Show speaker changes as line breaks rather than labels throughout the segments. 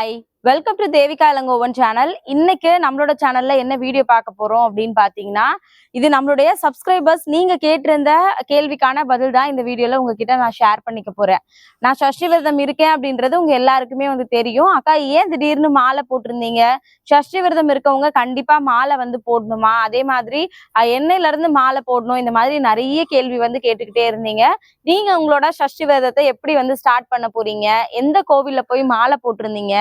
Bye. Welcome to Devika Ilangovan channel இன்னைக்கு நம்மளோட சேனல்ல என்ன வீடியோ பார்க்க போறோம் அப்படின்னு பாத்தீங்கன்னா இது நம்மளுடைய சப்ஸ்கிரைபர்ஸ் நீங்க கேட்டிருந்த கேள்விக்கான பதில் தான் இந்த வீடியோல உங்ககிட்ட நான் ஷேர் பண்ணிக்க போறேன். நான் சஷ்டி விரதம் இருக்கேன் அப்படின்றது உங்க எல்லாருக்குமே வந்து தெரியும். அக்கா ஏன் திடீர்னு மாலை போட்டிருந்தீங்க? சஷ்டி விரதம் இருக்கவங்க கண்டிப்பா மாலை வந்து போடணுமா? அதே மாதிரி எண்ணெயில இருந்து மாலை போடணும். இந்த மாதிரி நிறைய கேள்வி வந்து கேட்டுக்கிட்டே இருந்தீங்க. நீங்க உங்களோட சஷ்டி விரதத்தை எப்படி வந்து ஸ்டார்ட் பண்ண போறீங்க? எந்த கோவில்ல போய் மாலை போட்டிருந்தீங்க?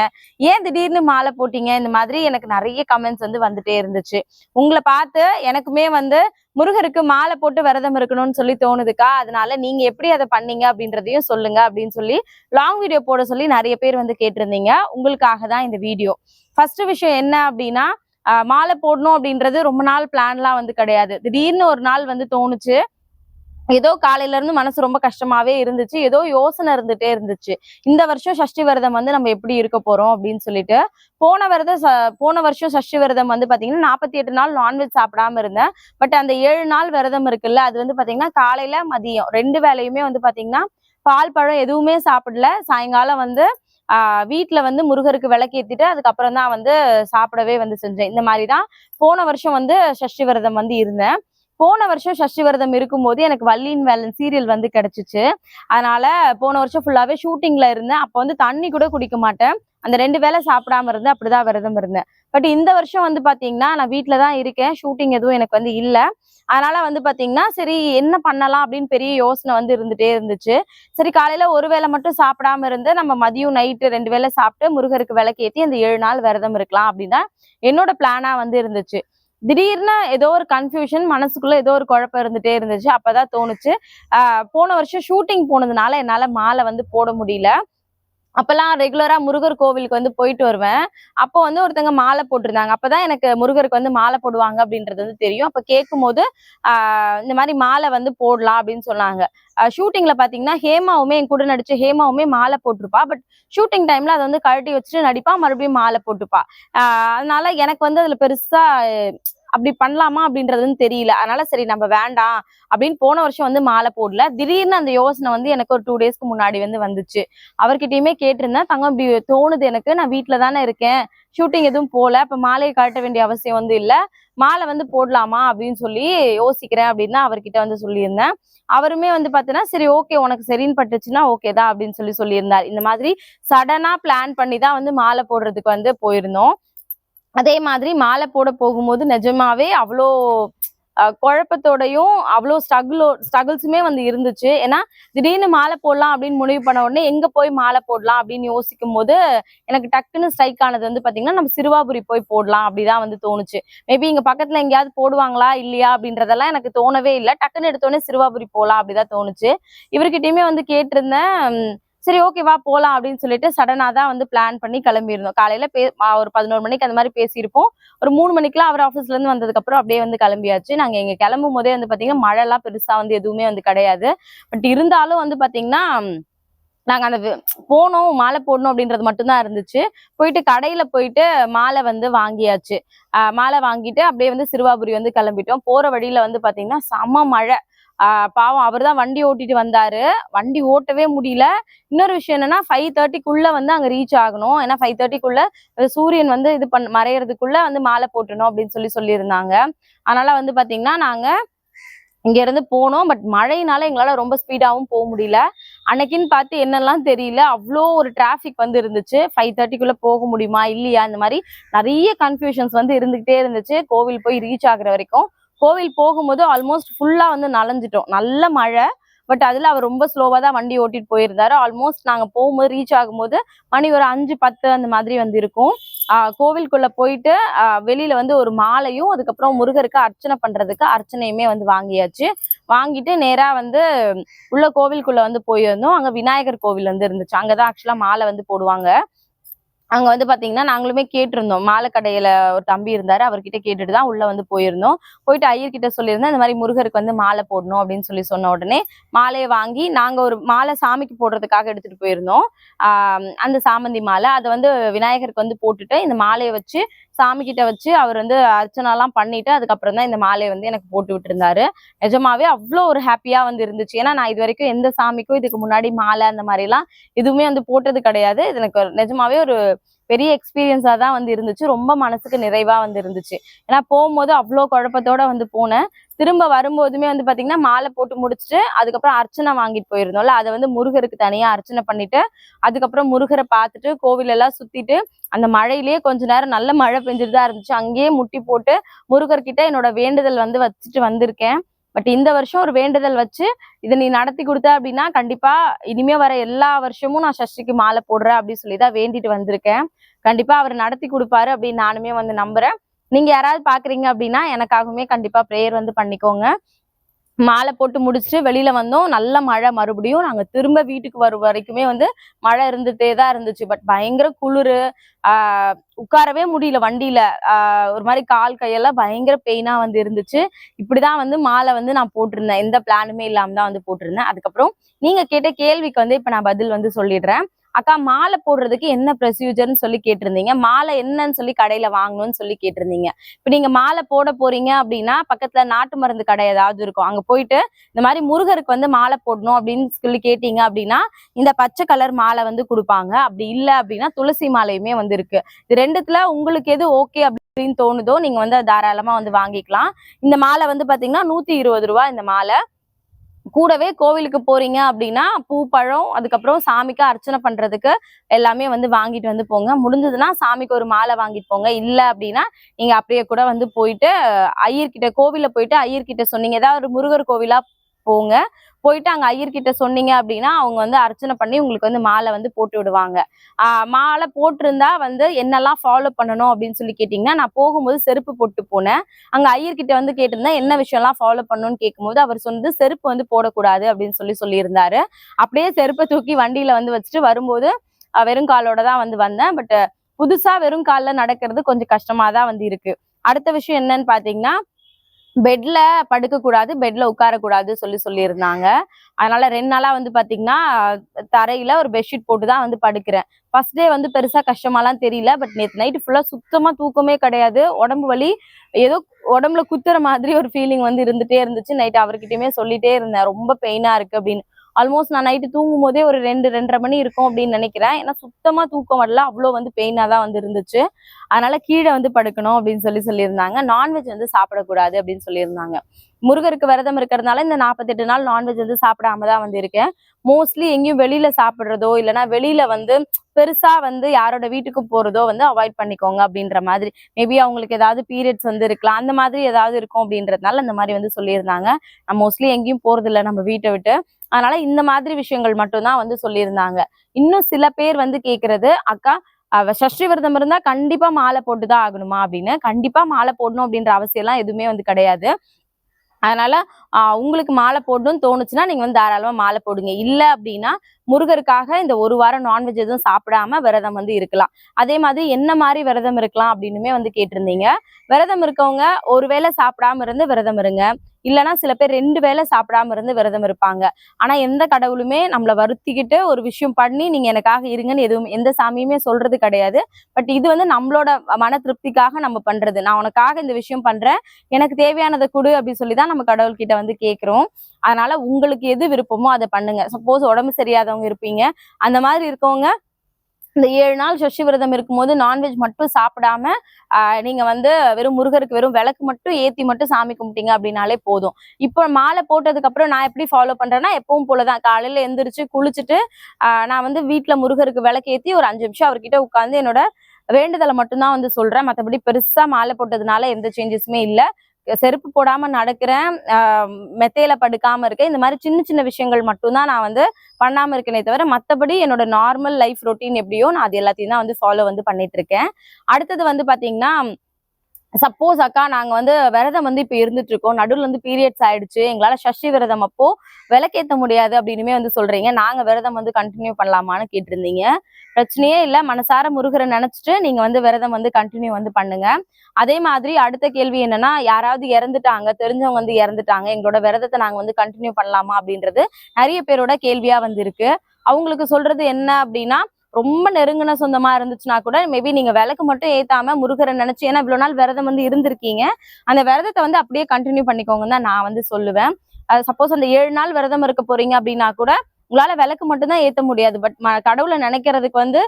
ஏன் திடீர்னு மாலை போட்டீங்க? இந்த மாதிரி எனக்கு நிறைய கமெண்ட்ஸ் வந்து வந்துட்டே இருந்துச்சு. உங்களை பார்த்து எனக்குமே வந்து முருகருக்கு மாலை போட்டு விரதம் இருக்கணும்னு சொல்லி தோணுதுக்கா? அதனால நீங்க எப்படி அதை பண்ணீங்க அப்படின்றதையும் சொல்லுங்க அப்படின்னு சொல்லி லாங் வீடியோ போட சொல்லி நிறைய பேர் வந்து கேட்டிருந்தீங்க. உங்களுக்காக தான் இந்த வீடியோ ஃபர்ஸ்ட் விஷயம் என்ன அப்படின்னா மாலை போடணும் அப்படின்றது ரொம்ப நாள் பிளான்லாம் வந்து கிடையாது. திடீர்னு ஒரு நாள் வந்து தோணுச்சு. ஏதோ காலையில இருந்து மனசு ரொம்ப கஷ்டமாவே இருந்துச்சு. ஏதோ யோசனை இருந்துட்டே இருந்துச்சு. இந்த வருஷம் சஷ்டி விரதம் வந்து நம்ம எப்படி இருக்க போறோம் அப்படின்னு சொல்லிட்டு போன விரதம் ச- போன வருஷம் சஷ்டி விரதம் வந்து பாத்தீங்கன்னா நாற்பத்தி எட்டு நாள் நான்வெஜ் சாப்பிடாம இருந்தேன். பட் அந்த ஏழு நாள் விரதம் இருக்குல்ல அது வந்து பாத்தீங்கன்னா காலையில மதியம் ரெண்டு வேலையுமே வந்து பாத்தீங்கன்னா பால் பழம் எதுவுமே சாப்பிடல. சாயங்காலம் வந்து ஆஹ் வீட்டுல வந்து முருகருக்கு விளக்கேத்திட்டு அதுக்கப்புறம் தான் வந்து சாப்பிடவே வந்து செஞ்சேன். இந்த மாதிரி தான் போன வருஷம் வந்து சஷ்டி விரதம் வந்து இருந்தேன். போன வருஷம் சஷ்டி விரதம் இருக்கும்போது எனக்கு வள்ளியின் வேலன் சீரியல் வந்து கிடைச்சிச்சு. அதனால போன வருஷம் ஃபுல்லாவே ஷூட்டிங்ல இருந்தேன். அப்போ வந்து தண்ணி கூட குடிக்க மாட்டேன். அந்த ரெண்டு வேளை சாப்பிடாம இருந்தேன். அப்படிதான் விரதம் இருந்தேன். பட் இந்த வருஷம் வந்து பாத்தீங்கன்னா நான் வீட்டில் தான் இருக்கேன். ஷூட்டிங் எதுவும் எனக்கு வந்து இல்லை. அதனால வந்து பாத்தீங்கன்னா சரி என்ன பண்ணலாம் அப்படின்னு பெரிய யோசனை வந்து இருந்துட்டே இருந்துச்சு. சரி காலையில ஒரு வேளை மட்டும் சாப்பிடாம இருந்து நம்ம மதியம் நைட்டு ரெண்டு வேளை சாப்பிட்டு முருகருக்கு விளக்கேற்றி அந்த ஏழு நாள் விரதம் இருக்கலாம் அப்படின்னா என்னோட பிளானா வந்து இருந்துச்சு. திடீர்னு ஏதோ ஒரு கன்ஃபியூஷன் மனசுக்குள்ள ஏதோ ஒரு குழப்பம் இருந்துட்டே இருந்துச்சு. அப்பதான் தோணுச்சு. போன வருஷம் ஷூட்டிங் போனதுனால என்னால மாலை வந்து போட முடியல. அப்பெல்லாம் ரெகுலரா முருகர் கோவிலுக்கு வந்து போயிட்டு வருவேன். அப்போ வந்து ஒருத்தங்க மாலை போட்டிருந்தாங்க. அப்பதான் எனக்கு முருகருக்கு வந்து மாலை போடுவாங்க அப்படின்றது வந்து தெரியும். அப்ப கேட்கும்போது போது இந்த மாதிரி மாலை வந்து போடலாம் அப்படின்னு சொன்னாங்க. ஷூட்டிங்ல பாத்தீங்கன்னா ஹேமாவுமே என் கூட நடிச்ச ஹேமாவுமே மாலை போட்டிருப்பா. பட் ஷூட்டிங் டைம்ல அதை வந்து கழட்டி வச்சுட்டு நடிப்பா மறுபடியும் மாலை போட்டுப்பா. அதனால எனக்கு வந்து அதுல பெருசா அப்படி பண்ணலாமா அப்படின்றதுன்னு தெரியல. அதனால சரி நம்ம வேண்டாம் அப்படின்னு போன வருஷம் வந்து மாலை போடல. திடீர்னு அந்த யோசனை வந்து எனக்கு ஒரு டூ டேஸ்க்கு முன்னாடி வந்து வந்துச்சு. அவர்கிட்டயுமே கேட்டிருந்தேன் தங்கம் இப்படி தோணுது எனக்கு நான் வீட்டில் தானே இருக்கேன். ஷூட்டிங் எதுவும் போல இப்ப மாலையை கழட்ட வேண்டிய அவசியம் வந்து இல்ல. மாலை வந்து போடலாமா? அப்படின்னு சொல்லி யோசிக்கிறேன் அப்படின்னு தான் அவர்கிட்ட வந்து சொல்லியிருந்தேன். அவருமே வந்து பார்த்தீங்கன்னா சரி ஓகே உனக்கு சரின்னு பட்டுச்சுன்னா ஓகே தான் அப்படின்னு சொல்லி சொல்லியிருந்தார். இந்த மாதிரி சடனாக பிளான் பண்ணி தான் வந்து மாலை போடுறதுக்கு வந்து போயிருந்தோம். அதே மாதிரி மாலை போட போகும்போது நிஜமாவே அவ்வளோ குழப்பத்தோடையும் அவ்வளோ ஸ்ட்ரகிளோ ஸ்ட்ரகிள்ஸுமே வந்து இருந்துச்சு. ஏன்னா திடீர்னு மாலை போடலாம் அப்படின்னு முடிவு பண்ண உடனே எங்கே போய் மாலை போடலாம் அப்படின்னு யோசிக்கும் போது எனக்கு டக்குன்னு ஸ்ட்ரைக் ஆனது வந்து பார்த்தீங்கன்னா நம்ம சிறுவாபுரி போய் போடலாம் அப்படிதான் வந்து தோணுச்சு. மேபி இங்கே பக்கத்தில் எங்கேயாவது போடுவாங்களா இல்லையா அப்படின்றதெல்லாம் எனக்கு தோணவே இல்லை. டக்குன்னு எடுத்தோடனே சிறுவாபுரி போகலாம் அப்படிதான் தோணுச்சு. இவர்கிட்டயுமே வந்து கேட்டிருந்தேன் சரி ஓகேவா போகலாம் அப்படின்னு சொல்லிட்டு சடனாக தான் வந்து பிளான் பண்ணி கிளம்பியிருந்தோம். காலையில் பே ஒரு பதினோரு மணிக்கு அந்த மாதிரி பேசியிருப்போம். ஒரு மூணு மணிக்கெல்லாம் அவர் ஆஃபீஸ்லேருந்து வந்ததுக்கப்புறம் அப்படியே வந்து கிளம்பியாச்சு. நாங்கள் இங்கே கிளம்பும் போதே வந்து பார்த்தீங்கன்னா மழைலாம் பெருசாக வந்து எதுவுமே வந்து கிடையாது. பட் இருந்தாலும் வந்து பார்த்தீங்கன்னா நாங்கள் அந்த போனோம் மாலை போடணும் அப்படின்றது மட்டும்தான் இருந்துச்சு. போயிட்டு கடையில் போயிட்டு மாலை வந்து வாங்கியாச்சு. மாலை வாங்கிட்டு அப்படியே வந்து சிறுவாபுரி வந்து கிளம்பிட்டோம். போகிற வழியில் வந்து பார்த்தீங்கன்னா செம மழை. பாவம் அவர் தான் வண்டி ஓட்டிட்டு வந்தாரு. வண்டி ஓட்டவே முடியல. இன்னொரு விஷயம் என்னன்னா ஃபைவ் தேர்ட்டிக்குள்ள வந்து அங்க ரீச் ஆகணும். ஏன்னா ஃபைவ் தேர்ட்டிக்குள்ள சூரியன் வந்து இது பண் மறையறதுக்குள்ள வந்து மாலை போட்டணும் அப்படின்னு சொல்லி சொல்லியிருந்தாங்க. அதனால வந்து பாத்தீங்கன்னா நாங்க இங்க இருந்து போனோம். பட் மழையினால எங்களால ரொம்ப ஸ்பீடாவும் போக முடியல. அன்னைக்குன்னு பார்த்து என்னெல்லாம் தெரியல. அவ்வளோ ஒரு டிராஃபிக் வந்து இருந்துச்சு. ஃபைவ் தேர்ட்டிக்குள்ள போக முடியுமா இல்லையா இந்த மாதிரி நிறைய கன்ஃபியூஷன்ஸ் வந்து இருந்துகிட்டே இருந்துச்சு. கோவில் போய் ரீச் ஆகுற வரைக்கும். கோவில் போகும்போது ஆல்மோஸ்ட் ஃபுல்லாக வந்து நலஞ்சிட்டோம். நல்ல மழை பட் அதில் அவர் ரொம்ப ஸ்லோவாக தான் வண்டி ஓட்டிட்டு போயிருந்தாரு. ஆல்மோஸ்ட் நாங்கள் போகும்போது ரீச் ஆகும்போது மணி ஒரு அஞ்சு பத்து அந்த மாதிரி வந்து இருக்கும். கோவிலுக்குள்ளே கோவிலுக்குள்ள போயிட்டு வெளியில் வெளியில வந்து ஒரு மாலையும் அதுக்கப்புறம் முருகருக்கு அர்ச்சனை பண்றதுக்கு அர்ச்சனையுமே வந்து வாங்கியாச்சு. வாங்கிட்டு நேரா வந்து உள்ள கோவிலுக்குள்ள வந்து போயிருந்தோம். அங்க விநாயகர் கோவில் வந்து இருந்துச்சு. அங்கதான் ஆக்சுவலா மாலை வந்து போடுவாங்க. அங்க வந்து பாத்தீங்கன்னா நாங்களுமே கேட்டிருந்தோம். மாலை கடையில ஒரு தம்பி இருந்தாரு. அவர்கிட்ட கேட்டுட்டு தான் உள்ள வந்து போயிருந்தோம். போயிட்டு ஐயர்கிட்ட சொல்லியிருந்தேன் இந்த மாதிரி முருகருக்கு வந்து மாலை போடணும் அப்படின்னு சொல்லி சொன்ன உடனே மாலையை வாங்கி நாங்க ஒரு மாலை சாமிக்கு போடுறதுக்காக எடுத்துட்டு போயிருந்தோம். அந்த சாமந்தி மாலை. அதை வந்து விநாயகருக்கு வந்து போட்டுட்டு இந்த மாலையை வச்சு சாமி கிட்ட வச்சு அவர் வந்து அர்ச்சனாலாம் பண்ணிட்டு அதுக்கப்புறம் தான் இந்த மாலையை வந்து எனக்கு போட்டு விட்டுருந்தாரு. நிஜமாவே அவ்வளோ ஒரு ஹாப்பியா வந்து இருந்துச்சு. ஏன்னா நான் இது வரைக்கும் எந்த சாமிக்கும் இதுக்கு முன்னாடி மாலை அந்த மாதிரி எல்லாம் எதுவுமே வந்து போட்டது கிடையாது. இது எனக்கு நிஜமாவே ஒரு பெரிய எக்ஸ்பீரியன்ஸாக தான் வந்து இருந்துச்சு. ரொம்ப மனசுக்கு நிறைவாக வந்து இருந்துச்சு. ஏன்னா போகும்போது அவ்வளோ குழப்பத்தோட வந்து போனேன். திரும்ப வரும்போதுமே வந்து பார்த்திங்கன்னா மாலை போட்டு முடிச்சுட்டு அதுக்கப்புறம் அர்ச்சனை வாங்கிட்டு போயிருந்தோம்ல. அதை வந்து முருகருக்கு தனியாக அர்ச்சனை பண்ணிட்டு அதுக்கப்புறம் முருகரை பார்த்துட்டு கோவிலெல்லாம் சுற்றிட்டு அந்த மழையிலேயே கொஞ்ச நேரம் நல்ல மழை பெஞ்சிட்டு தான் இருந்துச்சு. அங்கேயே முட்டி போட்டு முருகர்கிட்ட என்னோட வேண்டுதல் வந்து வச்சுட்டு வந்திருக்கேன். பட் இந்த வருஷம் ஒரு வேண்டுதல் வச்சு இதை நீ நடத்தி கொடுத்த அப்படின்னா கண்டிப்பா இனிமே வர எல்லா வருஷமும் நான் சஷ்டிக்கு மாலை போடுறேன் அப்படின்னு சொல்லி தான் வேண்டிட்டு வந்திருக்கேன். கண்டிப்பா அவர் நடத்தி கொடுப்பாரு அப்படின்னு நானுமே வந்து நம்புறேன். நீங்க யாராவது பாக்குறீங்க அப்படின்னா எனக்காகவுமே கண்டிப்பா ப்ரேயர் வந்து பண்ணிக்கோங்க. மாலை போட்டு முடிச்சுட்டு வெளியில வந்தோம். நல்ல மழை மறுபடியும். நாங்க திரும்ப வீட்டுக்கு வரும் வரைக்குமே வந்து மழை இருந்துட்டே தான் இருந்துச்சு. பட் பயங்கர குளிரு ஆஹ் உட்காரவே முடியல வண்டியில. ஆஹ் ஒரு மாதிரி கால் கையெல்லாம் பயங்கர பெயினா வந்து இருந்துச்சு. இப்படிதான் வந்து மாலை வந்து நான் போட்டிருந்தேன். எந்த பிளானுமே இல்லாம தான் வந்து போட்டிருந்தேன். அதுக்கப்புறம் நீங்க கேட்ட கேள்விக்கு வந்து இப்ப நான் பதில் வந்து சொல்லிடுறேன். அக்கா மாலை போடுறதுக்கு என்ன ப்ரொசீஜர்னு சொல்லி கேட்டிருந்தீங்க. மாலை என்னன்னு சொல்லி கடையில வாங்கணும்னு சொல்லி கேட்டிருந்தீங்க. இப்ப நீங்க மாலை போட போறீங்க அப்படின்னா பக்கத்துல நாட்டு மருந்து கடை ஏதாவது இருக்கும். அங்க போயிட்டு இந்த மாதிரி முருகருக்கு வந்து மாலை போடணும் அப்படின்னு சொல்லி கேட்டீங்க அப்படின்னா இந்த பச்சை கலர் மாலை வந்து கொடுப்பாங்க. அப்படி இல்லை அப்படின்னா துளசி மாலையுமே வந்து இருக்கு. இது ரெண்டுத்துல உங்களுக்கு எது ஓகே அப்படின்னு தோணுதோ நீங்க வந்து தாராளமா வந்து வாங்கிக்கலாம். இந்த மாலை வந்து பாத்தீங்கன்னா நூத்தி இருபது ரூபா இந்த மாலை. கூடவே கோவிலுக்கு போறீங்க அப்படின்னா பூ பழம் அதுக்கப்புறம் சாமிக்கு அர்ச்சனை பண்றதுக்கு எல்லாமே வந்து வாங்கிட்டு வந்து போங்க. முடிஞ்சதுன்னா சாமிக்கு ஒரு மாலை வாங்கிட்டு போங்க. இல்லை அப்படின்னா நீங்க அப்படியே கூட வந்து போயிட்டு ஐயர்கிட்ட கோவில போயிட்டு ஐயர்கிட்ட சொன்னீங்க. ஏதாவது ஒரு முருகர் கோவிலா போங்க. போயிட்டு அங்க ஐயர்கிட்ட சொன்னீங்க அப்படின்னா அவங்க வந்து அர்ச்சனை பண்ணி உங்களுக்கு வந்து மாலை வந்து போட்டு விடுவாங்க. மாலை போட்டிருந்தா வந்து என்னெல்லாம் ஃபாலோ பண்ணணும் அப்படின்னு சொல்லி கேட்டீங்கன்னா நான் போகும்போது செருப்பு போட்டு போனேன். அங்க ஐயர்கிட்ட வந்து கேட்டிருந்தா என்ன விஷயம்லாம் ஃபாலோ பண்ணணும்னு கேட்கும்போது அவர் சொன்னது செருப்பு வந்து போடக்கூடாது அப்படின்னு சொல்லி சொல்லியிருந்தாரு. அப்படியே செருப்பை தூக்கி வண்டியில வந்து வச்சுட்டு வரும்போது வெறும் காலோட தான் வந்து வந்தேன். பட் புதுசா வெறும் காலில் நடக்கிறது கொஞ்சம் கஷ்டமா தான் வந்து இருக்கு. அடுத்த விஷயம் என்னன்னு பாத்தீங்கன்னா பெட்ல படுக்க கூடாது பெட்ல உட்கார கூடாது சொல்லி சொல்லியிருந்தாங்க. அதனால ரெண்டு நாளா வந்து பாத்தீங்கன்னா தரையில ஒரு பெட்ஷீட் போட்டு தான் வந்து படுக்கிறேன். ஃபர்ஸ்ட் டே வந்து பெருசா கஷ்டமாலாம் தெரியல பட் நேற்று நைட்டு ஃபுல்லா சுத்தமா தூக்கமே கிடையாது. உடம்பு வலி ஏதோ உடம்புல குத்துற மாதிரி ஒரு ஃபீலிங் வந்து இருந்துட்டே இருந்துச்சு. நைட் அவர்கிட்டயுமே சொல்லிட்டே இருந்தேன் ரொம்ப பெயினா இருக்கு அப்படின்னு. ஆல்மோஸ்ட் நான் நைட்டு தூங்கும் போதே ஒரு ரெண்டு ரெண்டரை மணி இருக்கும் அப்படின்னு நினைக்கிறேன். ஏன்னா சுத்தமா தூக்கம் வரல. அவ்வளோ வந்து பெயினாக தான் வந்து இருந்துச்சு. அதனால கீழே வந்து படுக்கணும் அப்படின்னு சொல்லி சொல்லியிருந்தாங்க. நான்வெஜ் வந்து சாப்பிடக்கூடாது அப்படின்னு சொல்லியிருந்தாங்க. முருகருக்கு விரதம் இருக்கிறதுனால இந்த நாற்பத்தெட்டு நாள் நான்வெஜ் வந்து சாப்பிடாம தான் வந்து இருக்கேன். மோஸ்ட்லி எங்கேயும் வெளியில சாப்பிட்றதோ இல்லைன்னா வெளியில வந்து பெருசா வந்து யாரோட வீட்டுக்கு போறதோ வந்து அவாய்ட் பண்ணிக்கோங்க அப்படின்ற மாதிரி. மேபி அவங்களுக்கு ஏதாவது பீரியட்ஸ் வந்து இருக்கலாம். அந்த மாதிரி ஏதாவது இருக்கும் அப்படின்றதுனால இந்த மாதிரி வந்து சொல்லியிருந்தாங்க. நான் மோஸ்ட்லி எங்கேயும் போறது இல்லை நம்ம வீட்டை விட்டு. அதனால இந்த மாதிரி விஷயங்கள் மட்டும்தான் வந்து சொல்லியிருந்தாங்க. இன்னும் சில பேர் வந்து கேக்குறது அக்கா சஷ்டி விரதம் இருந்தா கண்டிப்பா மாலை போட்டுதான் ஆகணுமா? அப்படின்னு. கண்டிப்பா மாலை போடணும் அப்படின்ற அவசியம் எல்லாம் எதுவுமே வந்து கிடையாது. அதனால ஆஹ் உங்களுக்கு மாலை போடணும்னு தோணுச்சுன்னா நீங்க வந்து தாராளமா மாலை போடுங்க. இல்ல அப்படின்னா முருகருக்காக இந்த ஒரு வாரம் நான்வெஜ் எதுவும் சாப்பிடாம விரதம் வந்து இருக்கலாம். அதே மாதிரி என்ன மாதிரி விரதம் இருக்கலாம் அப்படின்னுமே வந்து கேட்டிருந்தீங்க. விரதம் இருக்கவங்க ஒருவேளை சாப்பிடாம இருந்து விரதம் இருங்க. இல்லைன்னா சில பேர் ரெண்டு வேளை சாப்பிடாம இருந்து விரதம் இருப்பாங்க. ஆனா எந்த கடவுளுமே நம்மள வருத்திக்கிட்டு ஒரு விஷயம் பண்ணி நீங்க எனக்காக இருங்கன்னு எதுவும் எந்த சாமியுமே சொல்றது கிடையாது. பட் இது வந்து நம்மளோட மன திருப்திக்காக நம்ம பண்றது. நான் உனக்காக இந்த விஷயம் பண்றேன். எனக்கு தேவையானதை கொடு அப்படின்னு சொல்லி தான் நம்ம கடவுள்கிட்ட வந்து கேட்கிறோம். அதனால உங்களுக்கு எது விருப்பமோ அதை பண்ணுங்க. சப்போஸ் உடம்பு சரியாதவங்க இருப்பீங்க. அந்த மாதிரி இருக்கவங்க இந்த ஏழு நாள் சஷ்டி விரதம் இருக்கும்போது நான்வெஜ் மட்டும் சாப்பிடாம நீங்க வந்து வெறும் முருகருக்கு வெறும் விளக்கு மட்டும் ஏத்தி மட்டும் சாமி கும்பிட்டீங்க அப்படின்னாலே போதும். இப்போ மாலை போட்டதுக்கு அப்புறம் நான் எப்படி ஃபாலோ பண்றேன்னா எப்பவும் போலதான். காலையில எந்திரிச்சு குளிச்சுட்டு நான் வந்து வீட்டுல முருகருக்கு விளக்கு ஏத்தி ஒரு அஞ்சு நிமிஷம் அவர்கிட்ட உட்காந்து என்னோட வேண்டுதலை மட்டும்தான் வந்து சொல்றேன். மற்றபடி பெருசா மாலை போட்டதுனால எந்த சேஞ்சஸுமே இல்லை. செருப்பு போடாம நடக்கிறேன் மெத்தையில படுக்காம இருக்கேன். இந்த மாதிரி சின்ன சின்ன விஷயங்கள் மட்டும்தான் நான் வந்து பண்ணாம இருக்கேனே தவிர மற்றபடி என்னோட நார்மல் லைஃப் ரொட்டீன் எப்படியோ நான் அது எல்லாத்தையும் தான் வந்து ஃபாலோ வந்து பண்ணிட்டு இருக்கேன். அடுத்தது வந்து பாத்தீங்கன்னா சப்போஸ் அக்கா நாங்க வந்து விரதம் வந்து இப்ப இருந்துட்டு இருக்கோம் நடுவுல வந்து பீரியட்ஸ் ஆயிடுச்சு. எங்களால சஷ்டி விரதம் அப்போ விளக்கேத்த முடியாது அப்படின்னுமே வந்து சொல்றீங்க. நாங்க விரதம் வந்து கண்டினியூ பண்ணலாமான்னு கேட்டிருந்தீங்க. பிரச்சனையே இல்ல. மனசார முருகரை நினைச்சிட்டு நீங்க வந்து விரதம் வந்து கண்டினியூ வந்து பண்ணுங்க. அதே மாதிரி அடுத்த கேள்வி என்னன்னா யாராவது இறந்துட்டாங்க தெரிஞ்சவங்க வந்து இறந்துட்டாங்க எங்களோட விரதத்தை நாங்க வந்து கண்டினியூ பண்ணலாமா அப்படின்றது நிறைய பேரோட கேள்வியா வந்து இருக்கு. அவங்களுக்கு சொல்றது என்ன அப்படின்னா ரொம்ப நெருங்கின சொந்தமா இருந்துச்சுன்னா கூட மேபி நீங்க விளக்கு மட்டும் ஏத்தாம முருகரை நினைச்சு ஏன்னா இவ்வளவு நாள் விரதம் வந்து இருந்திருக்கீங்க. அந்த விரதத்தை வந்து அப்படியே கண்டினியூ பண்ணிக்கோங்கன்னு தான் நான் வந்து சொல்லுவேன். சப்போஸ் அந்த ஏழு நாள் விரதம் இருக்க போறீங்க அப்படின்னா கூட உங்களால விளக்கு மட்டும்தான் ஏத்த முடியாது. பட் கடவுளை நினைக்கிறதுக்கு வந்து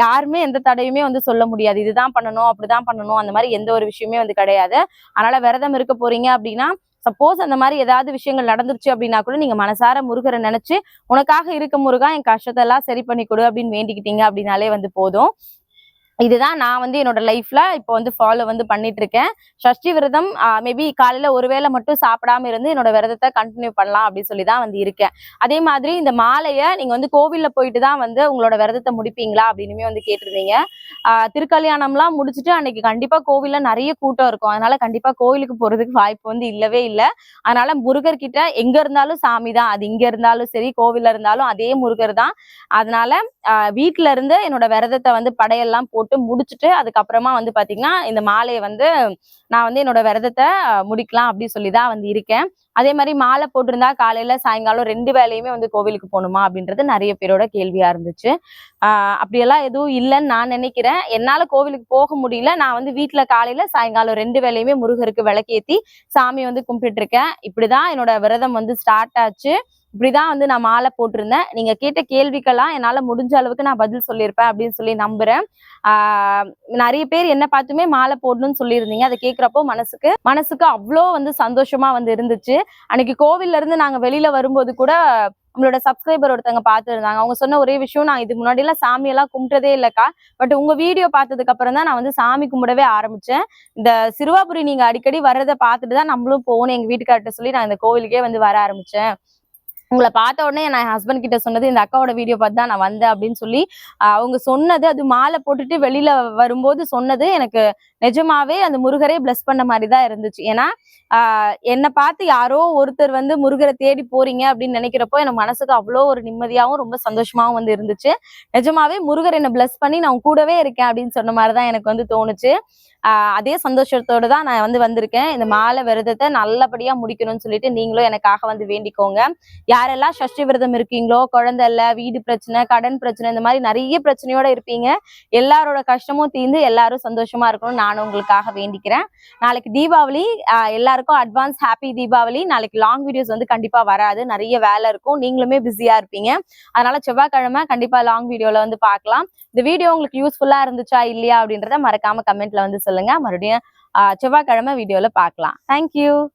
யாருமே எந்த தடையுமே வந்து சொல்ல முடியாது. இதுதான் பண்ணணும் அப்படிதான் பண்ணணும். அந்த மாதிரி எந்த ஒரு விஷயமே வந்து கிடையாது. அதனால விரதம் இருக்க போறீங்க அப்படின்னா சப்போஸ் அந்த மாதிரி ஏதாவது விஷயங்கள் நடந்துருச்சு அப்படின்னா கூட நீங்க மனசார முருகரை நினைச்சு உனக்காக இருக்க முருகா என் கஷ்டத்தெல்லாம் சரி பண்ணி கொடு அப்படின்னு வேண்டிக்கிட்டீங்க அப்படின்னாலே வந்து போதும். இதுதான் நான் வந்து என்னோட லைஃப்ல இப்போ வந்து ஃபாலோ வந்து பண்ணிட்டு இருக்கேன் ஷஷ்டி விரதம் மேபி காலையில ஒருவேளை மட்டும் சாப்பிடாம இருந்து என்னோட விரதத்தை கண்டினியூ பண்ணலாம் அப்படின்னு சொல்லி தான் வந்து இருக்கேன். அதே மாதிரி இந்த மாலையை நீங்க வந்து கோவில்ல போயிட்டு தான் வந்து உங்களோட விரதத்தை முடிப்பீங்களா அப்படின்னுமே வந்து கேட்டிருந்தீங்க. திருக்கல்யாணம்லாம் முடிச்சுட்டு அன்னைக்கு கண்டிப்பா கோவில்ல நிறைய கூட்டம் இருக்கும். அதனால கண்டிப்பா கோவிலுக்கு போறதுக்கு வாய்ப்பு வந்து இல்லவே இல்லை. அதனால முருகர் கிட்ட எங்க இருந்தாலும் சாமி தான். அது இங்க இருந்தாலும் சரி கோவில்ல இருந்தாலும் அதே முருகர் தான். அதனால வீட்டுல இருந்து என்னோட விரதத்தை வந்து படையெல்லாம் போட்டு முடிச்சுட்டு அதுக்கப்புறமா வந்து பாத்தீங்கன்னா இந்த மாலையை வந்து நான் வந்து என்னோட விரதத்தை முடிக்கலாம் அப்படின்னு சொல்லி தான் வந்து இருக்கேன். அதே மாதிரி மாலை போட்டிருந்தா காலையில சாயங்காலம் ரெண்டு வேலையுமே வந்து கோவிலுக்கு போகணுமா அப்படின்றது நிறைய பேரோட கேள்வியா இருந்துச்சு. ஆஹ் அப்படியெல்லாம் எதுவும் இல்லைன்னு நான் நினைக்கிறேன். என்னால கோவிலுக்கு போக முடியல. நான் வந்து வீட்டுல காலையில சாயங்காலம் ரெண்டு வேலையுமே முருகருக்கு விளக்கேத்தி சாமி வந்து கும்பிட்டு இருக்கேன் இப்படிதான் என்னோட விரதம் வந்து ஸ்டார்ட் ஆச்சு. இப்படிதான் வந்து நான் மாலை போட்டிருந்தேன். நீங்க கேட்ட கேள்விக்கெல்லாம் என்னால முடிஞ்ச அளவுக்கு நான் பதில் சொல்லியிருப்பேன் அப்படின்னு சொல்லி நம்புறேன். ஆஹ் நிறைய பேர் என்ன பார்த்துமே மாலை போடணும்னு சொல்லியிருந்தீங்க. அதை கேட்குறப்போ மனசுக்கு மனசுக்கு அவ்வளோ வந்து சந்தோஷமா வந்து இருந்துச்சு. அன்னைக்கு கோவில்ல இருந்து நாங்க வெளியில வரும்போது கூட நம்மளோட சப்ஸ்கிரைபர் ஒருத்தவங்க பார்த்துருந்தாங்க. அவங்க சொன்ன ஒரே விஷயம் நான் இது முன்னாடி எல்லாம் சாமி எல்லாம் கும்பிட்டதே இல்லக்கா. பட் உங்க வீடியோ பார்த்ததுக்கு அப்புறம் தான் நான் வந்து சாமி கும்பிடவே ஆரம்பிச்சேன். இந்த சிறுவாபுரி நீங்க அடிக்கடி வர்றதை பார்த்துட்டு தான் நம்மளும் போகணும் எங்க வீட்டுக்கார்ட்ட சொல்லி நான் இந்த கோவிலுக்கே வந்து வர ஆரம்பிச்சேன். உங்களை பார்த்த உடனே நான் ஹஸ்பண்ட் கிட்ட சொன்னது இந்த அக்காவோட வீடியோ பார்த்து தான் நான் வந்தேன் அப்படின்னு சொல்லி அவங்க சொன்னது அது மாலை போட்டுட்டு வெளியில வரும்போது சொன்னது எனக்கு நிஜமாவே அந்த முருகரே பிளஸ் பண்ண மாதிரி தான் இருந்துச்சு. ஏன்னா என்னை பார்த்து யாரோ ஒருத்தர் வந்து முருகரை தேடி போறீங்க அப்படின்னு நினைக்கிறப்போ எனக்கு மனசுக்கு அவ்வளோ ஒரு நிம்மதியாகவும் ரொம்ப சந்தோஷமாகவும் வந்து இருந்துச்சு. நிஜமாவே முருகர் என்னை பிளஸ் பண்ணி நான் கூடவே இருக்கேன் அப்படின்னு சொன்ன மாதிரி தான் எனக்கு வந்து தோணுச்சு. அதே சந்தோஷத்தோட தான் நான் வந்து வந்திருக்கேன். இந்த மாலை விரதத்தை நல்லபடியா முடிக்கணும்னு சொல்லிட்டு நீங்களும் எனக்காக வந்து வேண்டிக்கோங்க. யாரெல்லாம் சஷ்டி விரதம் இருக்கீங்களோ குழந்தை இல்ல வீடு பிரச்சனை கடன் பிரச்சனை இந்த மாதிரி நிறைய பிரச்சனையோட இருப்பீங்க. எல்லாரோட கஷ்டமும் தீர்ந்து எல்லாரும் சந்தோஷமா இருக்கணும்னு நானும் உங்களுக்காக வேண்டிக்கிறேன். நாளைக்கு தீபாவளி எல்லாருக்கும் அட்வான்ஸ் ஹாப்பி தீபாவளி. நாளைக்கு லாங் வீடியோஸ் வந்து கண்டிப்பா வராது. நிறைய வேலை இருக்கும். நீங்களுமே பிஸியா இருப்பீங்க. அதனால செவ்வாய்க்கிழமை கண்டிப்பா லாங் வீடியோல வந்து பார்க்கலாம். இந்த வீடியோ உங்களுக்கு யூஸ்ஃபுல்லா இருந்துச்சா இல்லையா அப்படின்றத மறக்காம கமெண்ட்ல வந்து சொல்லுங்க. மறுபடியும் ஆஹ் செவ்வாய்க்கிழமை வீடியோல பார்க்கலாம். தேங்க்யூ